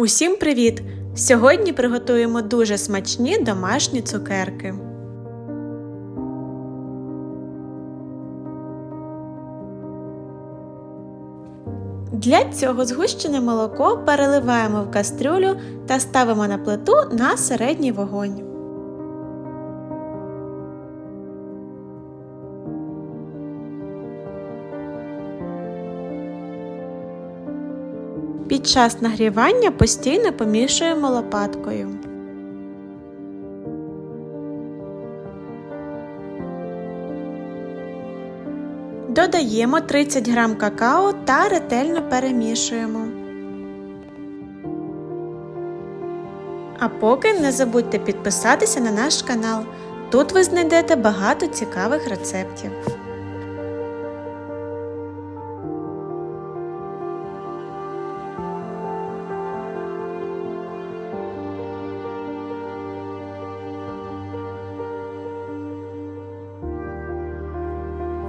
Усім привіт! Сьогодні приготуємо дуже смачні домашні цукерки. Для цього згущене молоко переливаємо в кастрюлю та ставимо на плиту на середній вогонь. Під час нагрівання постійно помішуємо лопаткою. Додаємо 30 г какао та ретельно перемішуємо. А поки не забудьте підписатися на наш канал. Тут ви знайдете багато цікавих рецептів.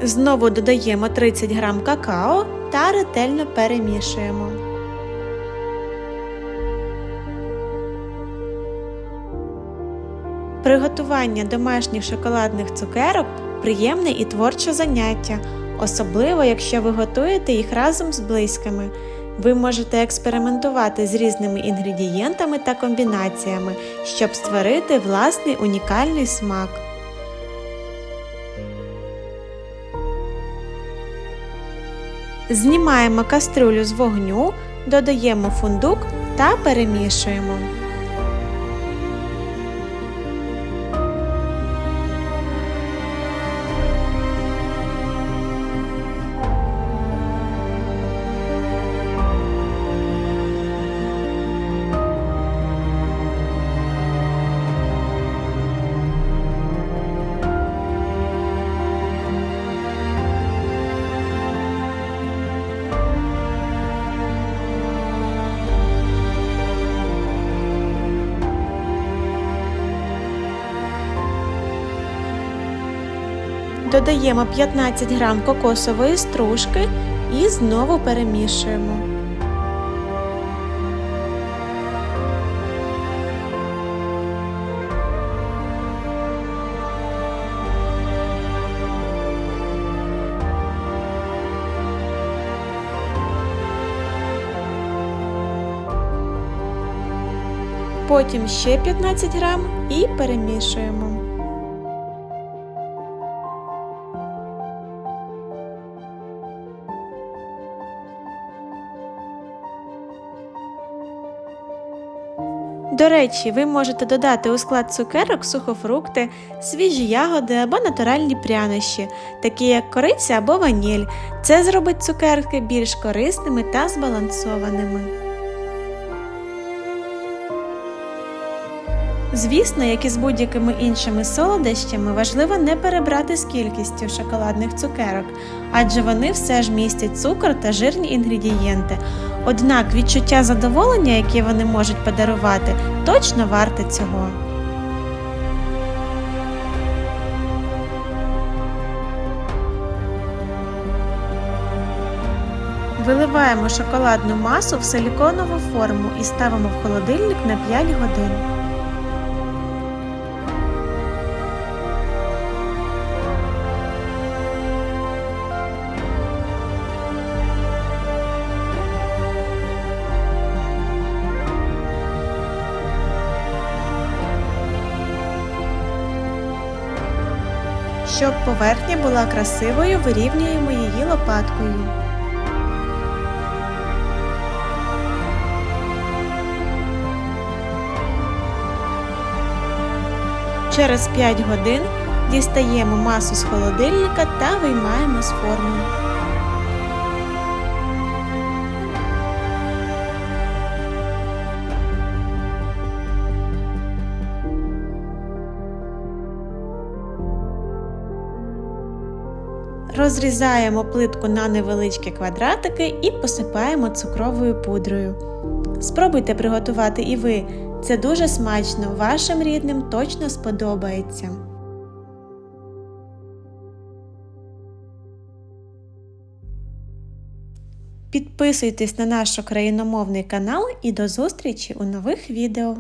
Знову додаємо 30 г какао та ретельно перемішуємо. Приготування домашніх шоколадних цукерок приємне і творче заняття, особливо якщо ви готуєте їх разом з близькими. Ви можете експериментувати з різними інгредієнтами та комбінаціями, щоб створити власний унікальний смак. Знімаємо кастрюлю з вогню, додаємо фундук та перемішуємо. Додаємо 15 г кокосової стружки і знову перемішуємо. Потім ще 15 грам і перемішуємо. До речі, ви можете додати у склад цукерок сухофрукти, свіжі ягоди або натуральні прянощі, такі як кориця або ваніль. Це зробить цукерки більш корисними та збалансованими. Звісно, як і з будь-якими іншими солодощами, важливо не перебрати з кількістю шоколадних цукерок, адже вони все ж містять цукор та жирні інгредієнти. Однак відчуття задоволення, яке вони можуть подарувати, точно варте цього. Виливаємо шоколадну масу в силіконову форму і ставимо в холодильник на 5 годин. Щоб поверхня була красивою, вирівнюємо її лопаткою. Через 5 годин дістаємо масу з холодильника та виймаємо з форми. Розрізаємо плитку на невеличкі квадратики і посипаємо цукровою пудрою. Спробуйте приготувати і ви. Це дуже смачно, вашим рідним точно сподобається. Підписуйтесь на наш україномовний канал і до зустрічі у нових відео!